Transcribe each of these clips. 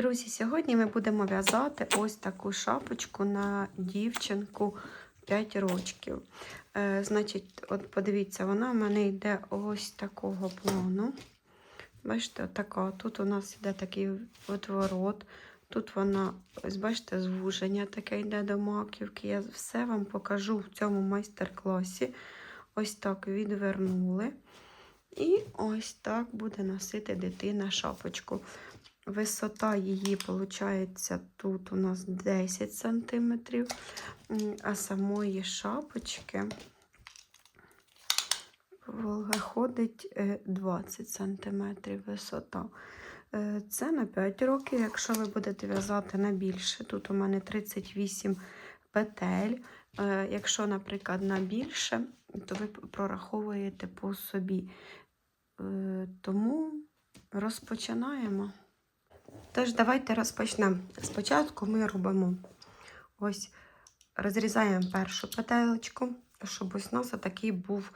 Друзі, сьогодні ми будемо в'язати ось таку шапочку на дівчинку 5 років. Е, значить, от подивіться, вона в мене йде ось такого плану. Бачите, така. Тут у нас йде такий отворот. Тут вона, ось бачите, звуження таке йде до маківки. Я все вам покажу в цьому майстер-класі. Ось так відвернули. І ось так буде носити дитина шапочку. Висота її, виходить, тут у нас 10 см, а самої шапочки виходить 20 см висота. Е, це на 5 років, якщо ви будете в'язати на більше, тут у мене 38 петель. Е, якщо, наприклад, на більше, то ви прораховуєте по собі. Е, тому розпочинаємо. Тож, давайте розпочнемо. Спочатку ми робимо ось розрізаємо першу петелечку, щоб ось у нас такий був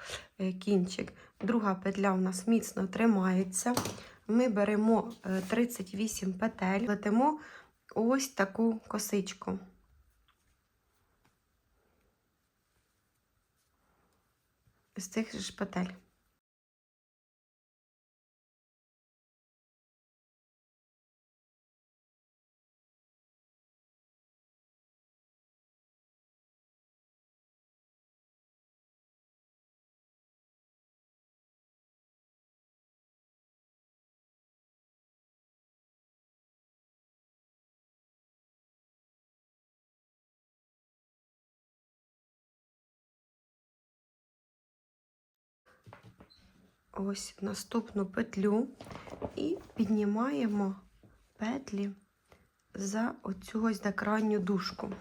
кінчик. Друга петля у нас міцно тримається. Ми беремо 38 петель, плетемо ось таку косичку. З цих ж петель. Ось наступну петлю і піднімаємо петлі за оцю ось до крайню дужку.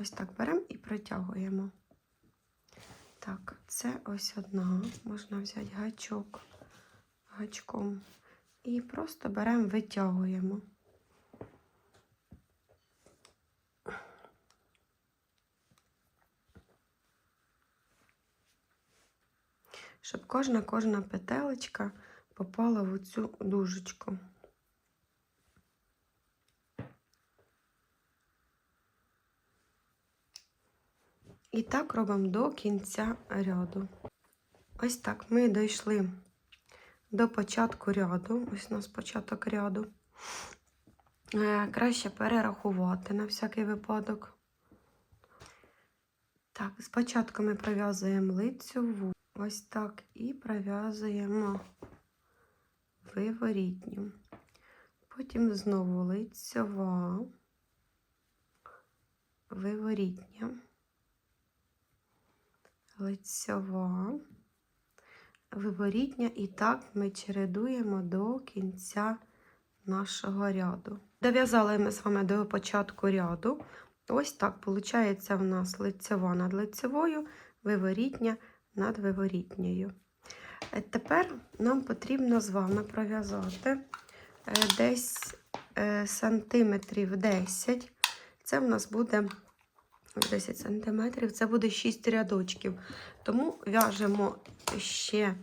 Ось так беремо і протягуємо. Так, це ось одна, можна взяти гачок, гачком. І просто беремо, витягуємо. Щоб кожна кожна петелечка попала в цю дужечку. І так робимо до кінця ряду. Ось так ми дійшли до початку ряду. Ось у нас початок ряду. Е, краще перерахувати на всякий випадок. Так, спочатку ми пров'язуємо лицьову. Ось так і пров'язуємо виворітню. Потім знову лицьова, виворітня, лицьова, виворітня, і так ми чередуємо до кінця нашого ряду. Дов'язали ми з вами до початку ряду. Ось так, виходить, в нас лицьова над лицевою, виворітня над виворітньою. Е, тепер нам потрібно з вами пров'язати е, десь е, сантиметрів 10. Це в нас буде 10 сантиметрів, це буде 6 рядочків. Тому в'яжемо ще,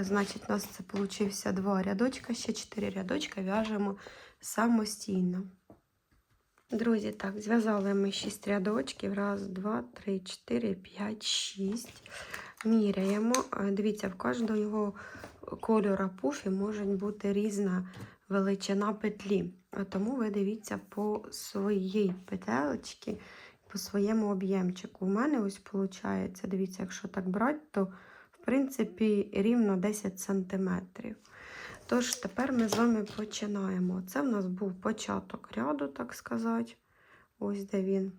значить, у нас це вийшло 2 рядочка, ще 4 рядочка в'яжемо самостійно. Друзі, так, зв'язали ми 6 рядочків. Раз, два, три, чотири, п'ять, шість. Міряємо. Дивіться, в кожного кольора пуфі може бути різна величина петлі. Тому ви дивіться по своїй петелечці, по своєму об'ємчику. У мене ось виходить, дивіться, якщо так брати, то в принципі рівно 10 см. Тож, тепер ми з вами починаємо. Це в нас був початок ряду, так сказати. Ось де він.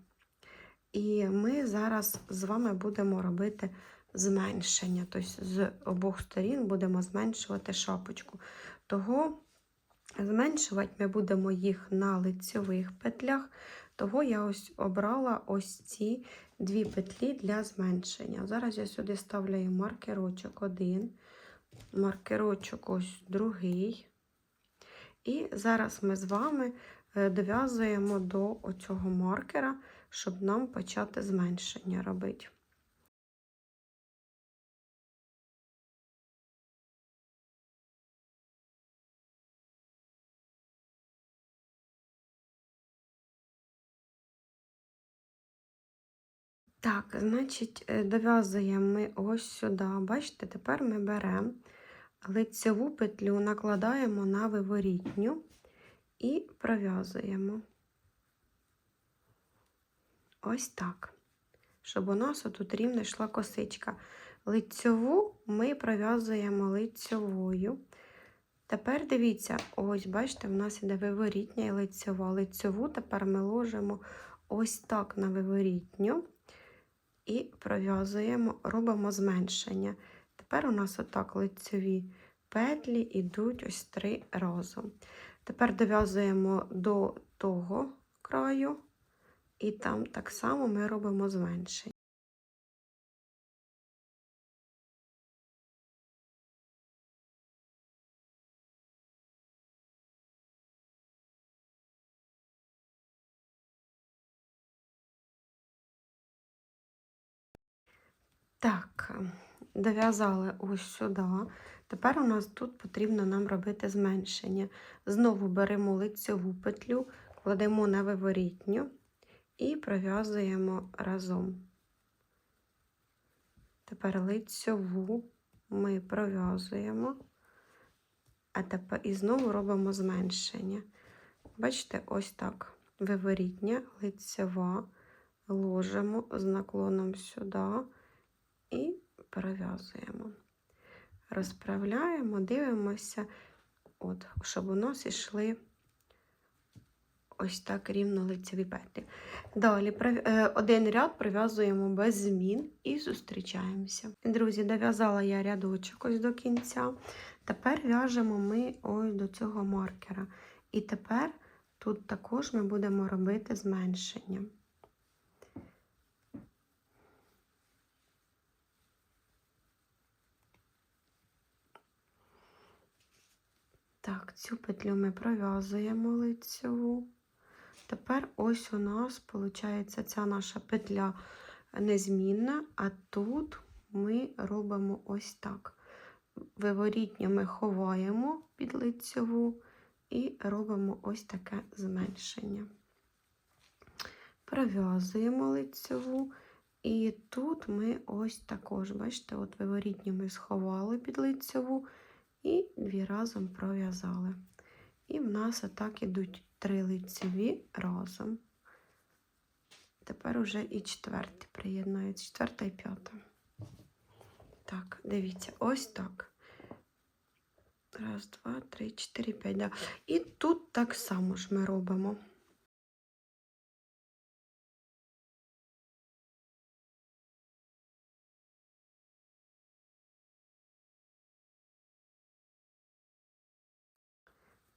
І ми зараз з вами будемо робити зменшення. Тобто, з обох сторін будемо зменшувати шапочку. Того зменшувати ми будемо їх на лицьових петлях. Того я ось обрала ось ці дві петлі для зменшення. Зараз я сюди ставляю маркерочок один маркерочок ось другий. І зараз ми з вами е, дов'язуємо до оцього маркера, щоб нам почати зменшення робити. Так, значить, е, дов'язуємо ми ось сюди. Бачите, тепер ми беремо лицеву петлю, накладаємо на виворітню і пров'язуємо. Ось так. Щоб у нас отут рівно йшла косичка. Лицьову ми пров'язуємо лицьовою. Тепер дивіться, ось, бачите, в нас іде виворітня і лицьова. Лицьову тепер ми ложимо ось так на виворітню і пров'язуємо, робимо зменшення. Тепер у нас отак лицьові петлі йдуть ось три разом. Тепер дов'язуємо до того краю, і там так само ми робимо зменшення. Так, дов'язали ось сюди. Тепер у нас тут потрібно нам робити зменшення. Знову беремо лицеву петлю, кладемо на виворітню і пров'язуємо разом. Тепер лицеву ми пров'язуємо, а тепер і знову робимо зменшення. Бачите, ось так. Виворітня, лицева, ложимо з наклоном сюди і перев'язуємо. Розправляємо, дивимося, от, щоб у нас йшли ось так рівно лицеві петлі. Далі е, один ряд прив'язуємо без змін і зустрічаємося. Друзі, дов'язала я рядочок ось до кінця. Тепер в'яжемо ми ось до цього маркера. І тепер тут також ми будемо робити зменшення. Так, цю петлю ми пров'язуємо лицеву. Тепер ось у нас, виходить, ця наша петля незмінна, а тут ми робимо ось так. Виворітньо ми ховаємо під лицеву і робимо ось таке зменшення. Пров'язуємо лицеву, і тут ми ось також, бачите, от виворітньо ми сховали під лицеву і дві разом пров'язали. І в нас отак ідуть три лицеві разом. Тепер уже і четверте приєднується, четверта і п'ята. Так, дивіться, ось так. Раз, два, три, чотири, п'ять. Да. І тут так само ж ми робимо.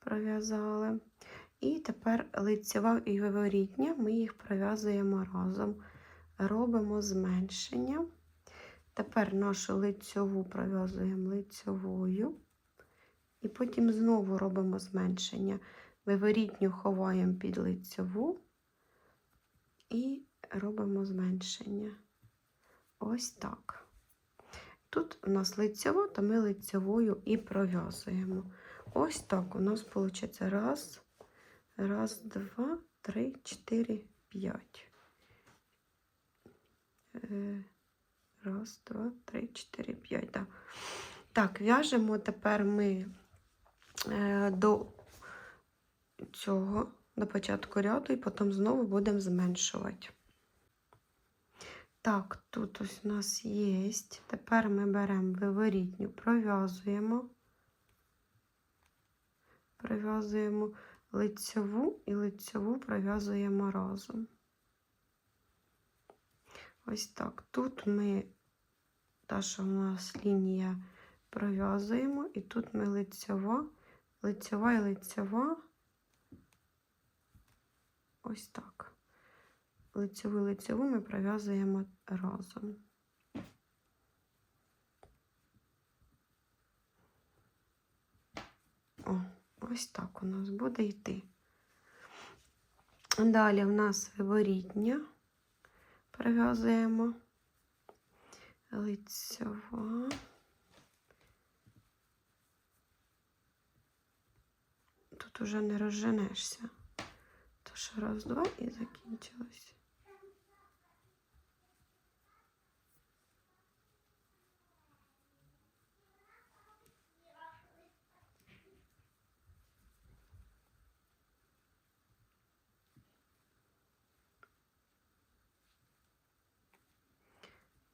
Пров'язали. І тепер лицева і виворітня, ми їх пров'язуємо разом, робимо зменшення. Тепер нашу лицьову пров'язуємо лицьовою. І потім знову робимо зменшення. Виворітню ховаємо під лицьову і робимо зменшення. Ось так. Тут у нас лицьова, то ми лицьовою і пров'язуємо. Ось так у нас виходить раз, раз, два, три, чотири, п'ять. Е, раз, два, три, чотири, п'ять. Да. Так, в'яжемо тепер ми е, до цього, до початку ряду, і потім знову будемо зменшувати. Так, тут ось у нас є. Тепер ми беремо виворітню, пров'язуємо прив'язуємо лицьову і лицьову пров'язуємо разом. Ось так. Тут ми, та, що в нас лінія пров'язуємо, і тут ми лицьова, лицьова і лицьова. Ось так. Лицьову лицьову ми пров'язуємо разом. О. Ось так у нас буде йти. Далі в нас виворітня, прив'язуємо лицьова. Тут уже не розженешся. Тож раз, два і закінчилось.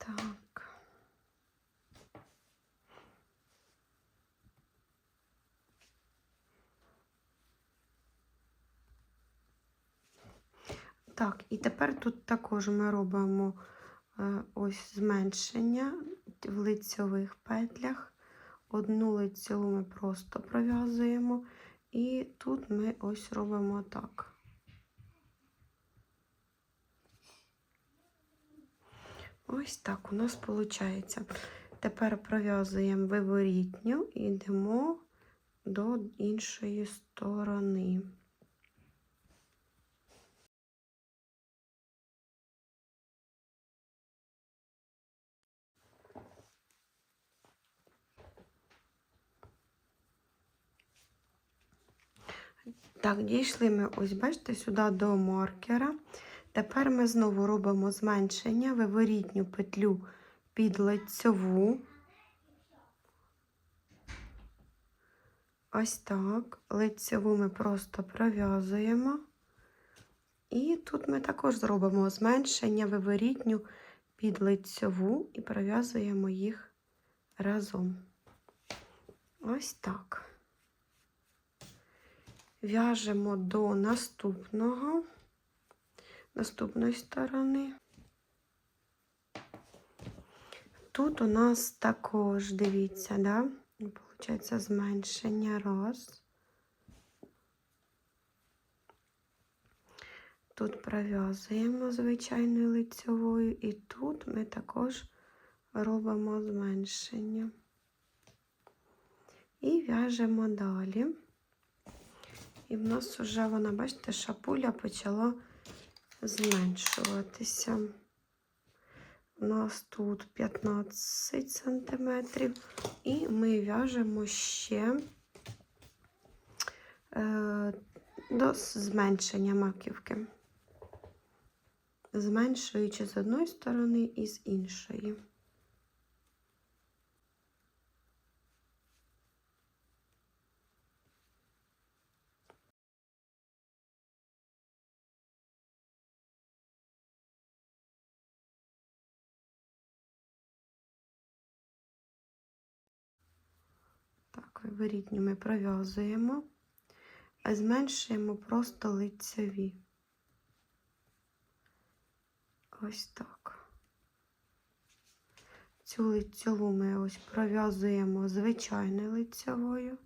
Так. Так, і тепер тут також ми робимо е, ось зменшення в лицьових петлях. Одну лицьову ми просто пров'язуємо, і тут ми ось робимо так. Ось так у нас виходить. Тепер пров'язуємо виворітню і йдемо до іншої сторони. Так, дійшли ми, ось бачите, сюди до маркера. Тепер ми знову робимо зменшення, виворітню петлю під лицьову. Ось так. Лицьову ми просто пров'язуємо. І тут ми також зробимо зменшення, виворітню під лицьову і пров'язуємо їх разом. Ось так. В'яжемо до наступного, наступної сторони. Тут у нас також, дивіться, да? Получається зменшення раз. Тут пров'язуємо звичайною лицьовою, і тут ми також робимо зменшення. І в'яжемо далі. І в нас вже вона, бачите, шапуля почала зменшуватися. У нас тут 15 сантиметрів, і ми в'яжемо ще е, до зменшення маківки, зменшуючи з одної сторони і з іншої. Так, виворітню ми пров'язуємо, а зменшуємо просто лицеві. Ось так. Цю лицьову ми ось пров'язуємо звичайною лицьовою.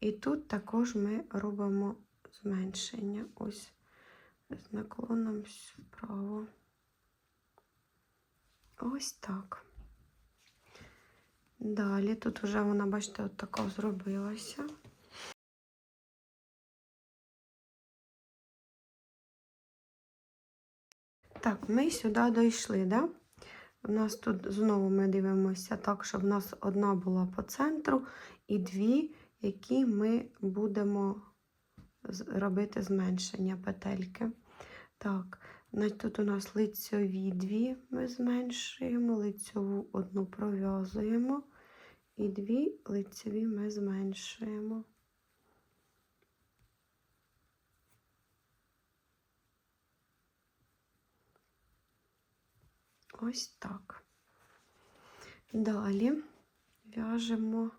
І тут також ми робимо зменшення ось з наклоном вправо. Ось так. Далі тут вже вона, бачите, от така зробилася. Так, ми сюди дійшли, да? У нас тут знову ми дивимося так, щоб в нас одна була по центру і дві, які ми будемо робити зменшення петельки. Так, тут у нас лицьові дві ми зменшуємо, лицьову одну пров'язуємо. І дві лицеві ми зменшуємо. Ось так. Далі в'яжемо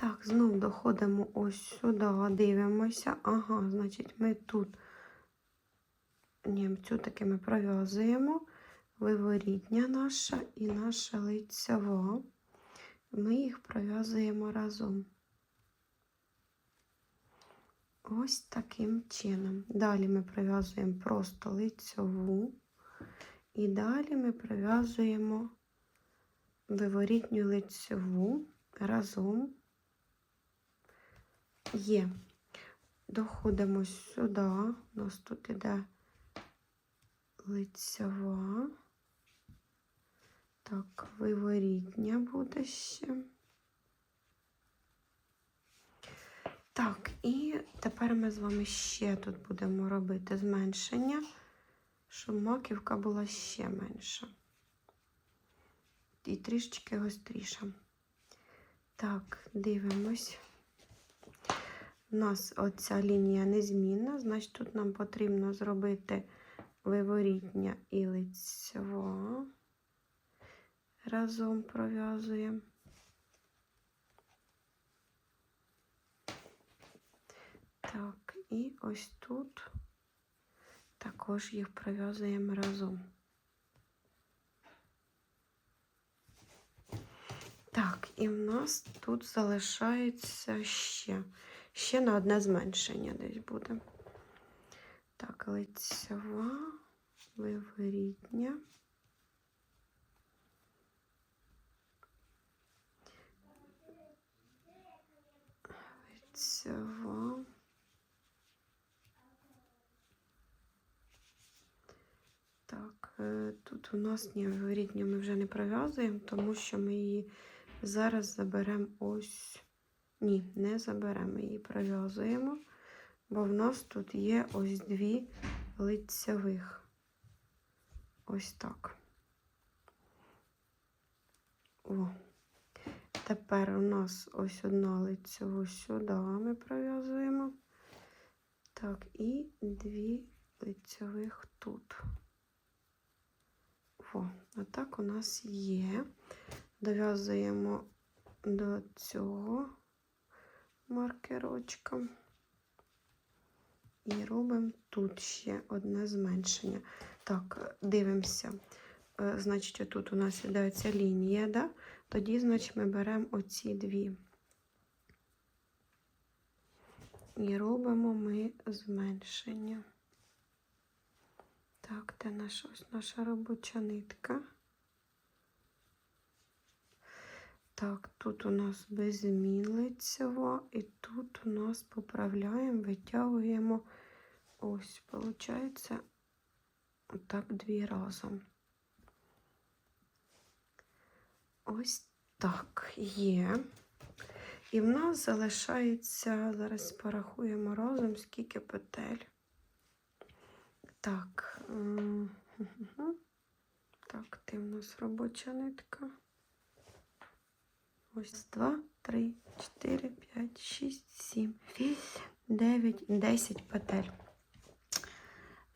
Так, знов доходимо ось сюди, дивимося. Ага, значить, ми тут Ні, цю таки ми пров'язуємо виворітня наша і наша лицева. Ми їх пров'язуємо разом. Ось таким чином. Далі ми пров'язуємо просто лицьову, і далі ми пров'язуємо виворітню лицьову разом. Є. Доходимо сюди, у нас тут іде лицьова. Так, виворітня буде ще. Так, і тепер ми з вами ще тут будемо робити зменшення, щоб маківка була ще менша. І трішечки гостріша. Так, дивимось. У нас оця лінія незмінна, значить тут нам потрібно зробити виворітня і лицьова. Разом пров'язуємо. Так, і ось тут також їх пров'язуємо разом. Так, і в нас тут залишається ще. Ще на одне зменшення десь буде. Так, лицьова, виворітня. Лицьова. Так, е, тут у нас ні, виворітню ми вже не пров'язуємо, тому що ми її зараз заберемо ось. Ні, не заберемо її, пров'язуємо, бо в нас тут є ось дві лицевих. Ось так. О. Тепер у нас ось одна лицеву сюди ми пров'язуємо. Так, і дві лицевих тут. О, отак у нас є. Дов'язуємо до цього маркерочка. І робимо тут ще одне зменшення. Так, дивимося. Е, Значить, тут у нас іде лінія, да? тоді, значить, ми беремо оці дві. І робимо ми зменшення. Так, де наша ось наша робоча нитка. Так, тут у нас без змін і тут у нас поправляємо, витягуємо. Ось, виходить, отак дві разом. Ось так є. І в нас залишається, зараз порахуємо разом, скільки петель. Так, так, ти в нас робоча нитка. Ось два, три, чотири, п'ять, шість, сім, вісім, дев'ять, десять петель.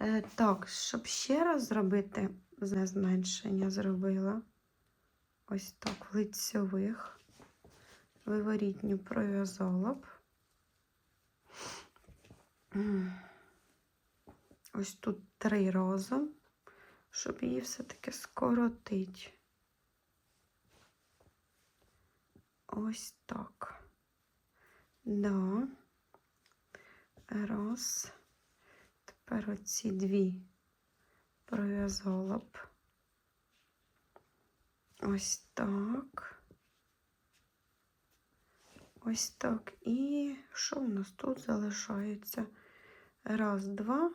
Е, так, щоб ще раз зробити з- зменшення, зробила ось так в лицьових, виворітню пров'язала б. Ось тут три рази, щоб її все-таки скоротити. Ось так. Да. Раз. Тепер оці дві пров'язала б. Ось так. Ось так. І що в нас тут залишається? Раз, два.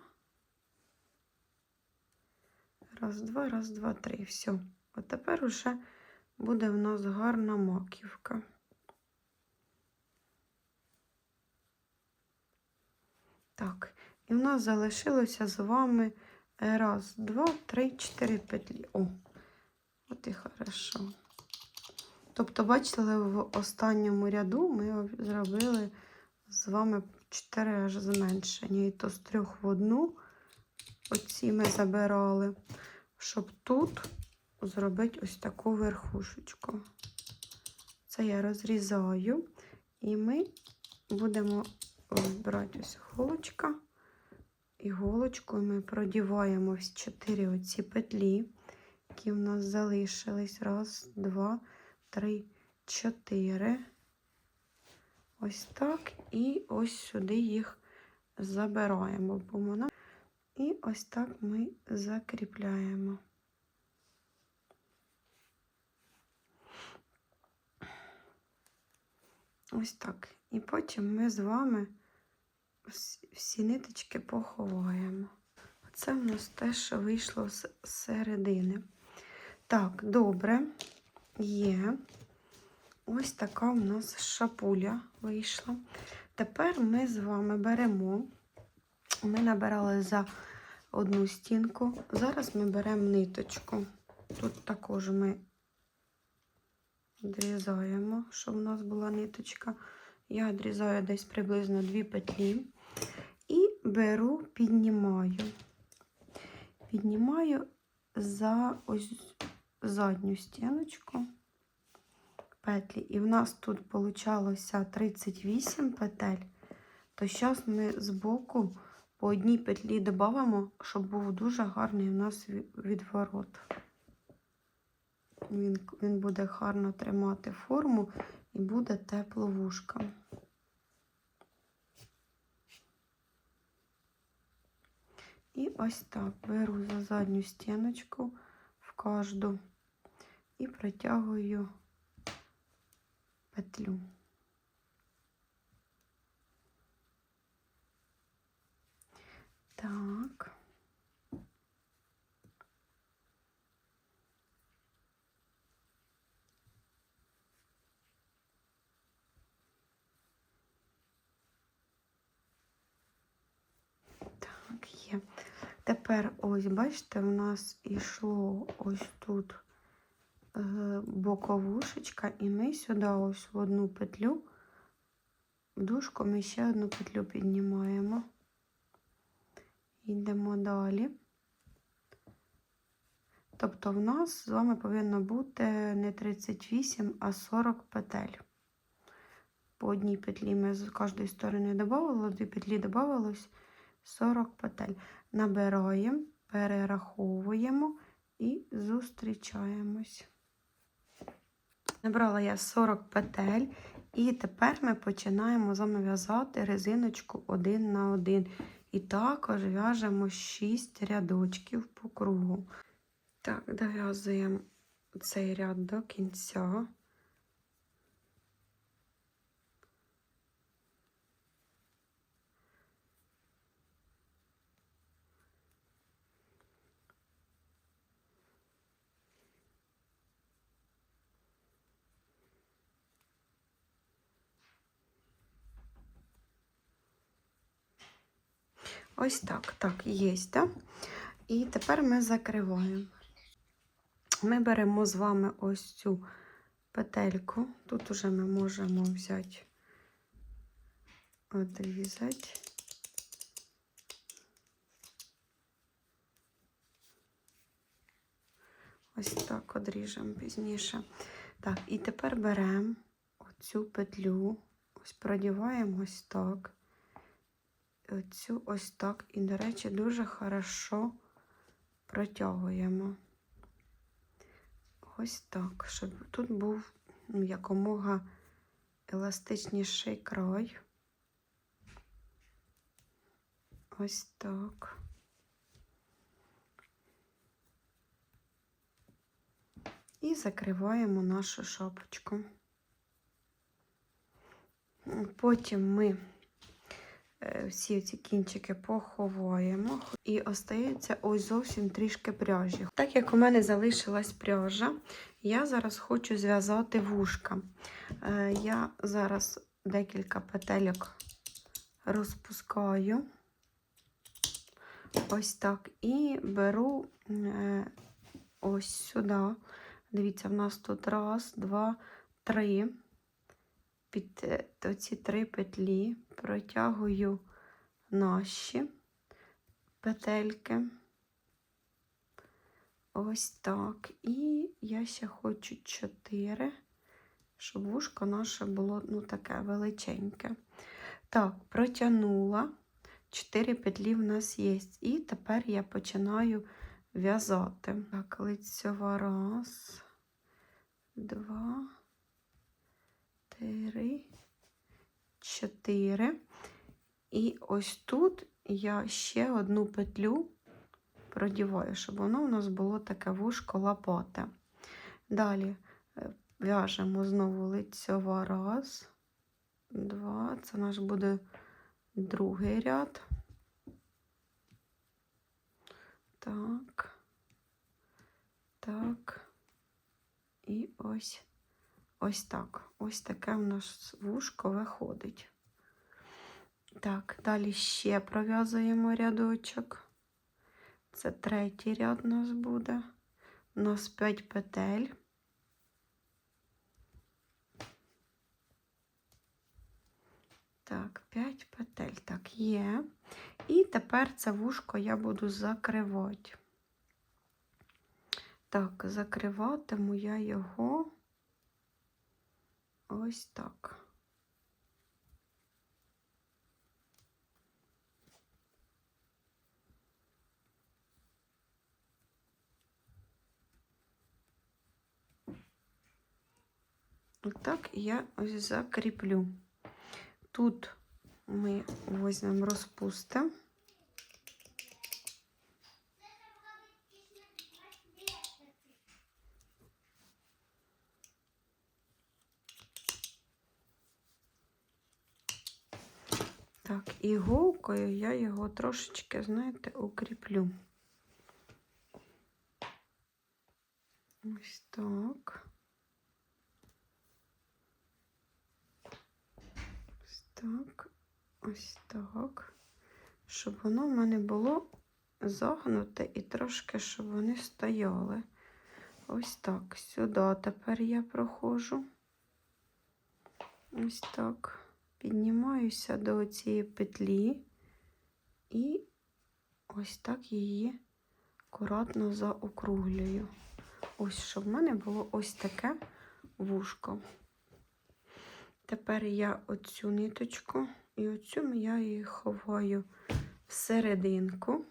Раз, два, раз, два, три. Все. От тепер уже буде в нас гарна маківка. Так, і в нас залишилося з вами раз, два, три, чотири петлі. О, от і хорошо. Тобто, бачили, в останньому ряду ми зробили з вами 4 аж зменшення. І то з трьох в одну. Оці ми забирали, щоб тут зробити ось таку верхушечку. Це я розрізаю, і ми будемо брати ось голочка. І ми продіваємо ось 4 оці петлі, які в нас залишились. Раз, два, три, чотири. Ось так. І ось сюди їх забираємо. І ось так ми закріпляємо. Ось так. І потім ми з вами всі- ниточки поховаємо. Це в нас те, що вийшло з середини. Так, добре. Є. Ось така у нас шапуля вийшла. Тепер ми з вами беремо. Ми набирали за одну стінку. Зараз ми беремо ниточку. Тут також ми відрізаємо, щоб у нас була ниточка. Я відрізаю десь приблизно дві петлі. І беру, піднімаю. Піднімаю за ось задню стіночку петлі. І в нас тут получалося 38 петель. То зараз ми збоку по одній петлі додамо, щоб був дуже гарний у нас відворот. Він, він буде гарно тримати форму і буде тепло вушка. І ось так беру за задню стіночку в кожну і протягую петлю. Так, є. Тепер ось, бачите, у нас ішло ось тут е, боковушечка, і ми сюди ось в одну петлю, в дужку ми ще одну петлю піднімаємо. Йдемо далі. Тобто в нас з вами повинно бути не 38, а 40 петель. По одній петлі ми з кожної сторони додавали, дві петлі додавалось 40 петель. Набираємо, перераховуємо і зустрічаємось. Набрала я 40 петель, і тепер ми починаємо з резиночку один на один. І також в'яжемо 6 рядочків по кругу. Так, дов'язуємо цей ряд до кінця. Ось так, так, є, так? І тепер ми закриваємо. Ми беремо з вами ось цю петельку. Тут уже ми можемо взяти, одрізати. Ось так одріжемо пізніше. Так, і тепер беремо оцю петлю, ось продіваємо ось так. Оцю ось так. І, до речі, дуже хорошо протягуємо. Ось так, щоб тут був якомога еластичніший край. Ось так. І закриваємо нашу шапочку. Потім ми всі ці кінчики поховаємо і остається ось зовсім трішки пряжі. Так як у мене залишилась пряжа, я зараз хочу зв'язати вушка. Е, Я зараз декілька петельок розпускаю. Ось так. І беру е, ось сюди. Дивіться, в нас тут раз, два, три. Під е, ці три петлі протягую наші петельки. Ось так. І я ще хочу чотири, щоб вушко наше було ну, таке величеньке. Так, протягнула. Чотири петлі в нас є. І тепер я починаю в'язати. Так, лицьова раз, два, три, чотири. І ось тут я ще одну петлю продіваю, щоб воно у нас було таке вушко лопате. Далі е, в'яжемо знову лицьова раз, два. Це наш буде другий ряд. Так, так, ось. Ось так. Ось таке в нас вушко виходить. Так, далі ще пров'язуємо рядочок. Це третій ряд у нас буде. У нас 5 петель. Так, 5 петель. Так, є. І тепер це вушко я буду закривати. Так, закриватиму я його ось так. Отак я ось закріплю. Тут ми візьмемо розпустимо. Так, і голкою я його трошечки, знаєте, укріплю. Ось так. Ось так, ось так. Щоб воно в мене було загнуте і трошки, щоб вони стояли. Ось так. Сюди тепер я проходжу. Ось так. Піднімаюся до цієї петлі і ось так її акуратно заокруглюю. Ось, щоб в мене було ось таке вушко. Тепер я оцю ниточку і оцю я її ховаю всерединку.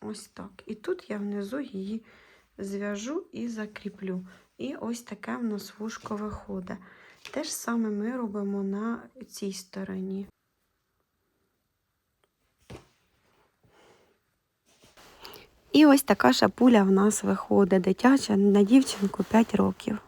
Ось так. І тут я внизу її зв'яжу і закріплю. І ось таке в нас вушко виходить. Те ж саме ми робимо на цій стороні. І ось така шапуля в нас виходить дитяча на дівчинку 5 років.